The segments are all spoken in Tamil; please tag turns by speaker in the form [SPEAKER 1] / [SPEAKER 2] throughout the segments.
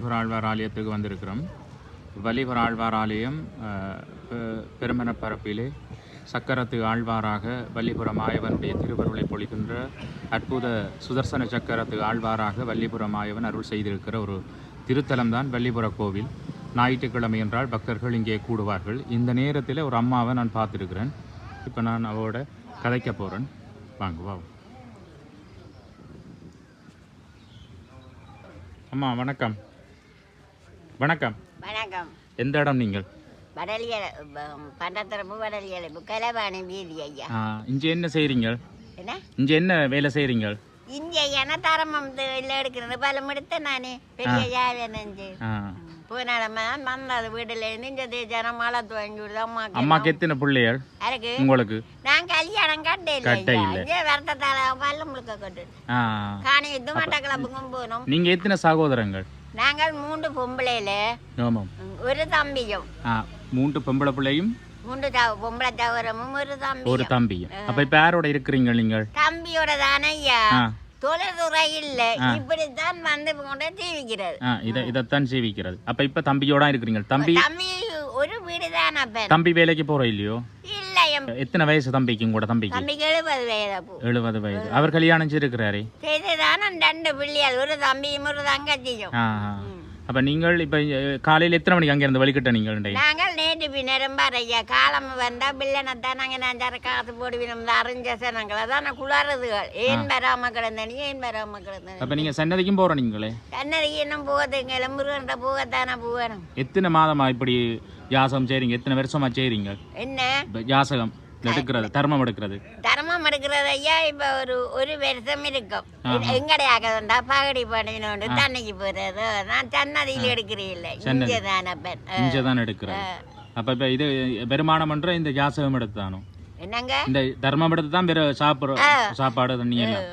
[SPEAKER 1] வலிபுராழ்வார் ஆலயத்துக்கு வந்திருக்கிறோம் வலிபுராழ்வார் ஆலயம் பெ- பெருமன பரப்பிலே சக்கரத்து ஆழ்வாராக வல்லிபுரம் ஆயவனுடைய திருவருளை பொழிகின்ற அற்புத சுதர்சன சக்கரத்து ஆழ்வாராக வல்லிபுரம் ஆயவன் அருள் செய்திருக்கிற ஒரு திருத்தலம்தான் வல்லிபுர கோவில். ஞாயிற்றுக்கிழமை என்றால் பக்தர்கள் இங்கே கூடுவார்கள். இந்த நேரத்தில் ஒரு அம்மாவை நான் பார்த்துருக்கிறேன். இப்போ நான் அவரோட கதைக்க போகிறேன் வாங்க வா. அம்மா வணக்கம். வணக்கம்.
[SPEAKER 2] வணக்கம்.
[SPEAKER 1] எந்த இடம் நீங்கள்? இங்கே என்ன செய்கிறீங்க இங்கே என்ன வேலை செய்கிறீங்க
[SPEAKER 2] இங்கே என தரமம் இல்லை எடுக்கிறது பலம் எடுத்த நானே பெரிய யாவை நெஞ்சு.
[SPEAKER 1] ஆ.
[SPEAKER 2] போனாலம்மா வந்தது இருந்து இந்த தேஜான மழை துவங்கி விடுது. அம்மாக்கு
[SPEAKER 1] அம்மாக்கு எத்தனை பிள்ளைகள்?
[SPEAKER 2] அதுக்கு
[SPEAKER 1] உங்களுக்கு?
[SPEAKER 2] நான் கல்யாணம் கட்டே இல்லை. இங்கே வருத்தத்தால பல்ல முழுக்க கட்டு காணி இது மட்டக்களப்புக்கும் போனோம்
[SPEAKER 1] நீங்கள் எத்தனை சகோதரங்கள்?
[SPEAKER 2] நாங்கள் மூன்று பொம்பளையில.
[SPEAKER 1] ஆமாம்.
[SPEAKER 2] ஒரு தம்பியும்.
[SPEAKER 1] ஆ மூன்று பொம்பளை பிள்ளையும்
[SPEAKER 2] மூன்று த- பொம்பளை தவறமும் ஒரு
[SPEAKER 1] ஒரு
[SPEAKER 2] தம்பியும்.
[SPEAKER 1] அப்போ இப்போ யாரோட இருக்கிறீங்க நீங்கள்?
[SPEAKER 2] தம்பியோட தானே ஐயா.
[SPEAKER 1] ஆ.
[SPEAKER 2] தொழில்துறை இல்ல இப்படித்தான் வந்து கொண்டு ஜீவிக்கிறது.
[SPEAKER 1] ஆ இதை இதைத்தான் சேவிக்கிறது அப்போ இப்போ தம்பியோட இருக்கிறீங்க? தம்பி
[SPEAKER 2] தம்பி ஒரு வீடு தான் அப்பன்
[SPEAKER 1] தம்பி வேலைக்கு போகிற இல்லையோ? எத்தனை வயசு தம்பிக்கு உங்களோட தம்பிக்கு?
[SPEAKER 2] தம்பிக்கு எழுபது வயதப்பு
[SPEAKER 1] எழுபது வயது. அவர் கல்யாணம் செய்திருக்கிறாரே
[SPEAKER 2] செய்துதானே ரெண்டு பிள்ளைகள் ஒரு தம்பியும் ஒரு தங்கச்சியும்.
[SPEAKER 1] அப்போ நீங்கள் இப்போ காலையில் எத்தனை மணிக்கு அங்கேருந்து வழிகிட்ட நீங்கள்?
[SPEAKER 2] நாங்கள் நேற்று பின்னரும் ஐயா காலம் வந்தா பிள்ளைனத்தான் நாங்க நஞ்சார காசு போடுவினோம் அறிஞ்ச சனங்களை தான் குளறுதுகள். ஏன் வராம கிடந்தனி? ஏன் வராம கிடந்தனி?
[SPEAKER 1] அப்போ நீங்கள் சன்னதிக்கும் போகிற நீங்களே?
[SPEAKER 2] கண்ணறிக்கு இன்னும் போகுதுங்க முருகன்ற போகத்தானே போகணும்.
[SPEAKER 1] எத்தனை மாதமா இப்படி யாசகம் செய்றீங்க? எத்தனை வருஷமா செய்றீங்க?
[SPEAKER 2] என்ன?
[SPEAKER 1] யாசகம். எடுக்கிறது தர்மம் எடுக்கிறது.
[SPEAKER 2] தர்மம் எடுக்கிறது ஐயா இப்ப ஒரு ஒரு வருஷம் இருக்கும். எங்கடையாக வந்தா பகடி பண்ணினோண்டு தண்ணிக்கு போறது. நான் சன்னதியில் எடுக்கிறீல்ல. இங்கே தான் அப்பன் அஹ்,
[SPEAKER 1] இங்கே தான் எடுக்கிறது அப்ப இப்ப இது பெருமானம் பண்ற இந்த யாசகம் எடுத்தானோ?
[SPEAKER 2] என்னங்க?
[SPEAKER 1] இந்த தர்மம் எடுத்து தான் வேற சாப்பிட்ற சாப்பாடு தண்ணி எல்லாம்.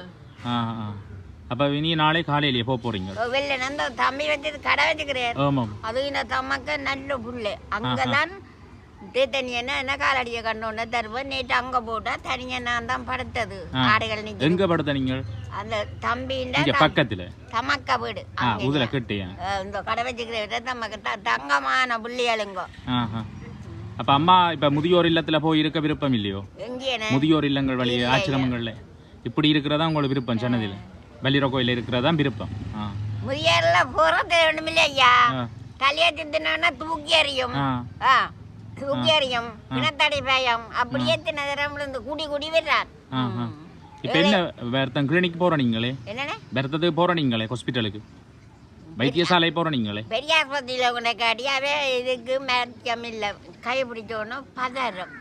[SPEAKER 1] அப்ப இனி நாளை காலையிலேயே போக போறீங்க.
[SPEAKER 2] வெளில அந்த தம்பி வச்சது கடை வச்சுக்கிறேன்.
[SPEAKER 1] ஆமாம்.
[SPEAKER 2] அது இந்த தம்மக்க நல்ல புல்லு அங்கதான் என்ன என்ன காலடியை கண்டோன்னு தருவோம் நேற்று அங்க போட்டா தனியா நான் தான் படுத்தது ஆடுகள் நிக்க
[SPEAKER 1] எங்க படுத்த நீங்கள்
[SPEAKER 2] அந்த தம்பின்ற
[SPEAKER 1] பக்கத்துல
[SPEAKER 2] தமக்க வீடு
[SPEAKER 1] கிட்டியா
[SPEAKER 2] அஹ், இந்த கடை வச்சுக்கிற தமக்கு த- தங்கமான புள்ளியாளுங்க
[SPEAKER 1] அப்ப அம்மா இப்ப முதியோர் இல்லத்துல போய் இருக்க விருப்பம் இல்லையோ முதியோர் இல்லங்கள் வழி ஆசிரமங்கள்ல இப்படி இருக்கிறதா உங்களுக்கு விருப்பம் சென்னதில் வள்ளிர கோயில இருக்கிறதா விருப்பம்
[SPEAKER 2] முதியோர்ல போறது ஒண்ணுமில்ல ஐயா
[SPEAKER 1] ஆ.
[SPEAKER 2] கல்யாணத்தினா தூக்கி எறியும் எறியும் கிணத்தடி பயம். அப்படியே தினதரம் இருந்து கூடி கூடி வர்றான்
[SPEAKER 1] ஆஹா. இப்ப என்ன வேர்த்தம் கிளினிக் போற நீங்களே?
[SPEAKER 2] என்னண்ணே?
[SPEAKER 1] வேர்த்தத்துக்கு போற நீங்களே ஹாஸ்பிட்டலுக்கு? வைத்தியசாலை போற நீங்களே?
[SPEAKER 2] பெரிய ஆஸ்பத்திரியில் கொண்ட காட்டியாவே இதுக்கு மேற்கம் இல்லை. கை பிடிச்சோன்னு பதறம்.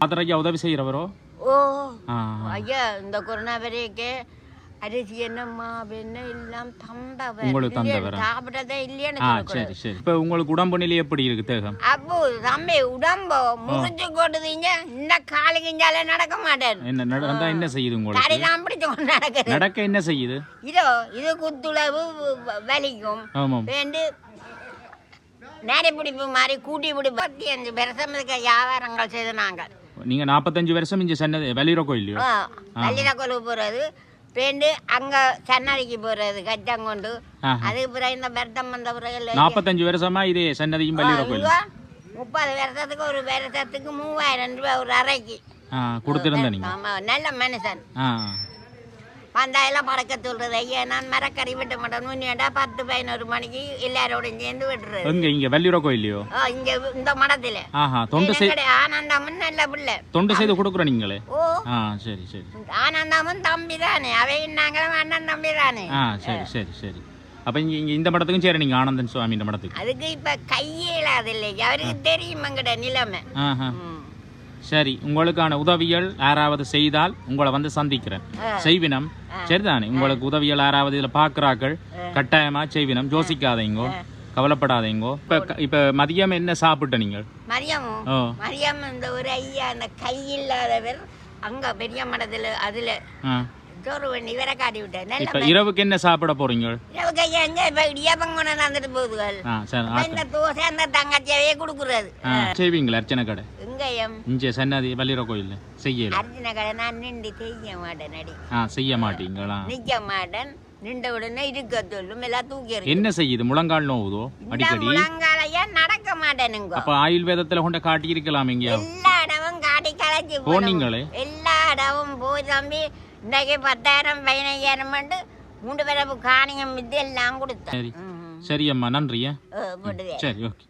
[SPEAKER 1] மாத்திரைக்கு உதவி செய்யறவரோ?
[SPEAKER 2] ஓ. ஐயா இந்த கொரோனா வரைக்கு அரிசி என்ன மாவு என்ன எல்லாம் தந்தவர்
[SPEAKER 1] உங்களுக்கு தந்தவரா? ஆ
[SPEAKER 2] சொல்லக்கூடாது.
[SPEAKER 1] சரி சரி. இப்ப உங்களுக்கு உடம்பு நிலை எப்படி இருக்கு தேகம்?
[SPEAKER 2] அப்போ தம்பி உடம்பு முறிச்சு கொட்டுதீங்க இந்த காலு கிஞ்சால நடக்க மாட்டேன்.
[SPEAKER 1] என்ன நடந்தா என்ன செய்யுது உங்களுக்கு?
[SPEAKER 2] தடிலாம் பிடிச்சு கொண்டு நடக்குது.
[SPEAKER 1] நடக்க என்ன செய்யுது?
[SPEAKER 2] இதோ இது குத்துளவு வலிக்கும்.
[SPEAKER 1] ஆமாம்.
[SPEAKER 2] வேண்டு நேரை பிடிப்பு மாதிரி கூட்டி பிடிப்பு பத்தி அஞ்சு வருஷம் இருக்க வியாபாரங்கள் செய்து நாங்கள்.
[SPEAKER 1] நீங்க நாற்பத்தஞ்சு வருஷம் இங்க சென்னது வெளியிற கோயிலையோ
[SPEAKER 2] பள்ளிட கொழு போறது. வேண்டு அங்க சன்னதிக்கு போறது கச்சங்கொண்டு
[SPEAKER 1] ஆஹா.
[SPEAKER 2] அதுக்கு பிறகு இந்த வருத்தம் வந்த பிறகு
[SPEAKER 1] நாற்பத்தஞ்சு வருஷமா இதே
[SPEAKER 2] ரூபா முப்பது வருஷத்துக்கு ஒரு வருஷத்துக்கு மூவாயிரம் ரூபாய் ஒரு அறைக்கு.
[SPEAKER 1] ஆ கொடுத்திருந்த நீங்க.
[SPEAKER 2] ஆமா நல்ல மனுஷன்.
[SPEAKER 1] ஆ
[SPEAKER 2] வந்தாயெல்லாம் பறக்க சொல்றது. ஐயா நான் மரக்கறி விட்ட மாட்டேன். முன்னேடா பத்து பதினோரு மணிக்கு எல்லாரோடையும் சேர்ந்து விட்டுறது
[SPEAKER 1] எங்க இங்க வெளியிற கோயிலையோ
[SPEAKER 2] இங்க இந்த மடத்துல.
[SPEAKER 1] ஆஹா தொண்டு செய்
[SPEAKER 2] என்னங்கடே, ஆனந்தமும் நல்ல பிள்ளை.
[SPEAKER 1] தொண்டு செய்து கொடுக்குற நீங்களே?
[SPEAKER 2] ஓ.
[SPEAKER 1] ஆ சரி சரி.
[SPEAKER 2] ஆனந்தமும் தம்பி தானே அவையும் நாங்களும் அண்ணன் தம்பி தானே
[SPEAKER 1] ஆ சரி சரி சரி. அப்ப இங்க இங்க இந்த மடத்துக்கும் சரி நீங்க ஆனந்தன் சுவாமி இந்த மடத்துக்கு.
[SPEAKER 2] அதுக்கு இப்ப கையிலாது இல்லை அவருக்கு தெரியும் எங்கட நிலைமை.
[SPEAKER 1] சரி உங்களுக்கான உதவிகள் யாராவது செய்தால் உங்களை வந்து சந்திக்கிறேன். செய்வினம்? சரிதானே? உங்களுக்கு உதவிகள் யாராவது இதுல பாக்குறாக்கள் கட்டாயமா செய்வினம்? யோசிக்காதீங்கோ கவலைப்படாதீங்கோ. இப்ப க- இப்ப மதியம் என்ன சாப்பிட்ட நீங்கள்?
[SPEAKER 2] மரியம்
[SPEAKER 1] ஓ.
[SPEAKER 2] மரியம் இந்த ஒரு ஐயா அந்த கையில்லாதவர் அங்க பெரிய மடத்துல அதுல சோறு பண்ணி வேற காட்டி நல்ல
[SPEAKER 1] இப்ப இரவுக்கு என்ன சாப்பிட போறீங்க
[SPEAKER 2] இரவு கையா எங்க இப்ப இடியாப்பம் கொண்டு வந்துட்டு போகுதுகள். இந்த தோசை அந்த தங்கச்சியாவே கொடுக்குறது
[SPEAKER 1] செய்வீங்களா அர்ச்சனை கடை?
[SPEAKER 2] எங்கயம்
[SPEAKER 1] இங்கே சன்னதி வள்ளிர கோயில் செய்யல
[SPEAKER 2] அர்ஜுன கடை நான் நின்று செய்ய மாட்டேன் அடி
[SPEAKER 1] ஆ செய்ய மாட்டீங்களா
[SPEAKER 2] நிக்க மாட்டேன் நின்ற உடனே இருக்க சொல்லும் எல்லாம் தூக்கி.
[SPEAKER 1] என்ன செய்யுது முழங்கால் நோவுதோ அடிக்கடி
[SPEAKER 2] முழங்காலையா நடக்க மாட்டேனுங்க
[SPEAKER 1] அப்ப ஆயுர்வேதத்துல கொண்ட காட்டி இருக்கலாம் எங்கேயா
[SPEAKER 2] எல்லா இடமும் காட்டி களைச்சி
[SPEAKER 1] போனீங்களே
[SPEAKER 2] எல்லா இடமும் போய் தம்பி இன்றைக்கு பத்தாயிரம் பதினைஞ்சாயிரம் பண்ணு மூன்று பேரப்பு காணியம் வித்து எல்லாம் கொடுத்தேன்
[SPEAKER 1] சரி அம்மா நன்றியா சரி ஓகே